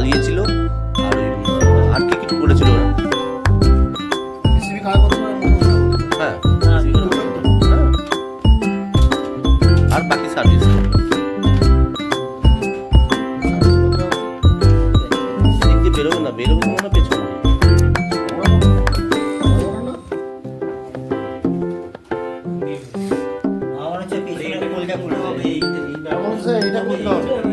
চালিয়েছিল আর আর কি কিছু করেছিল ওরা? হ্যাঁ।, হ্যাঁ। না না আমার করতে হবে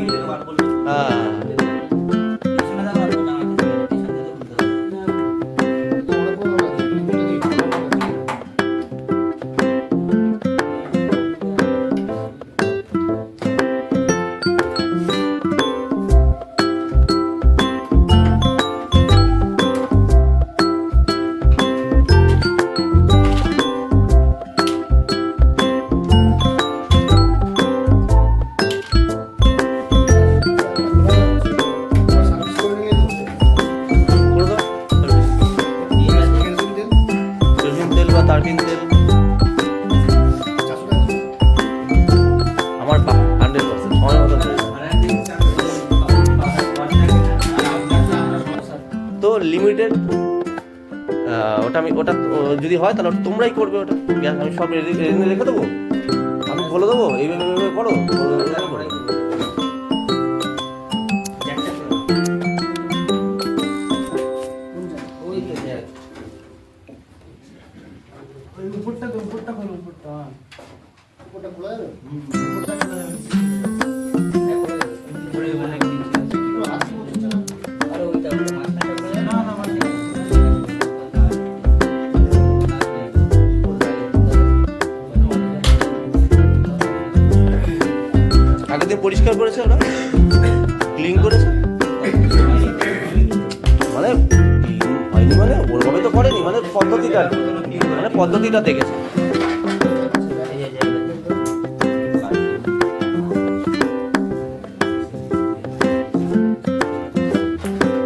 লিমিটেড ওটা আমি ওটা যদি হয় তাহলে তোমরাই করবে ওটা। আমি সব রেডি রেখে দেবো? আমি বলে দেবো? এইভাবে করো? করো। উপরটা তো উপরটা উপরটা খোলা যাবে। পরিষ্কার করেছে ওরা? ক্লিন করেছে? মানে হয়নি মানে ওরভাবে তো করেনি মানে পদ্ধতিটা মানে পদ্ধতিটা দেখেছে।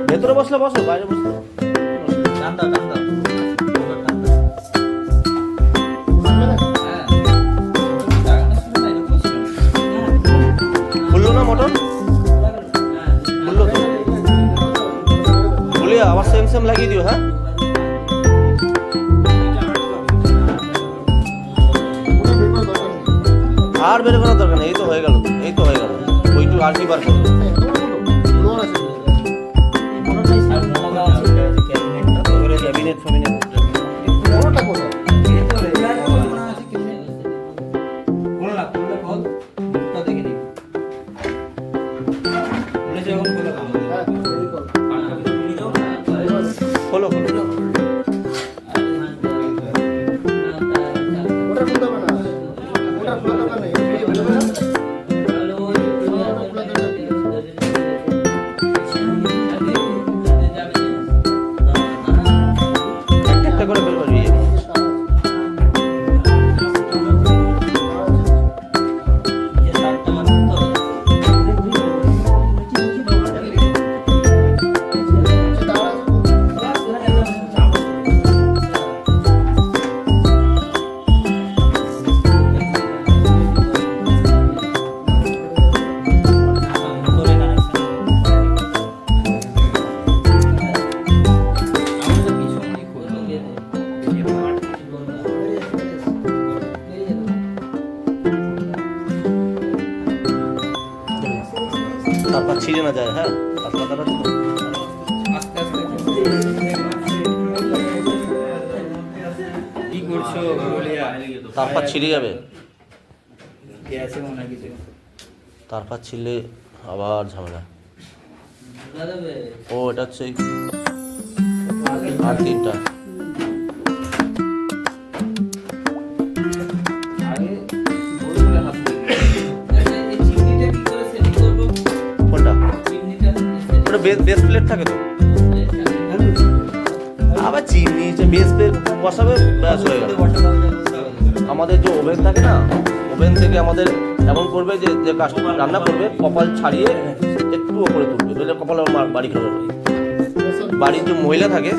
ভেতরে বসলে বসো, বাইরে বসলে খুললো খুলে আবার সেম সেম লাগিয়ে দিও হ্যাঁ? আর বের করার দরকার নেই এই তো হয়ে গেল এই তো হয়ে গেল। ওইটু আর কি বার করব? ক্যাবিনেট ফ্যাবিনেট তারপর ছিঁড়ে না যায় হ্যাঁ? পাতলা কাটা তো কি করছ তারপর ছিঁড়ে যাবে। তারপর ছিঁড়লে আবার ঝামেলা। ও এটা হচ্ছে আর তিনটা। বেস প্লেট থাকে তো। আবার চিনি বেস প্লেট বসাবে, ব্যাস হয়ে গেল। আমাদের যে ওভেন থাকে না, ওভেন থেকে আমাদের এমন করবে যে যে কাস্টমার রান্না করবে, কপাল ছাড়িয়ে একটু ওপরে তুলবে। তাহলে কপাল আমার বাড়ি খাবে বাড়ির যে মহিলা থাকে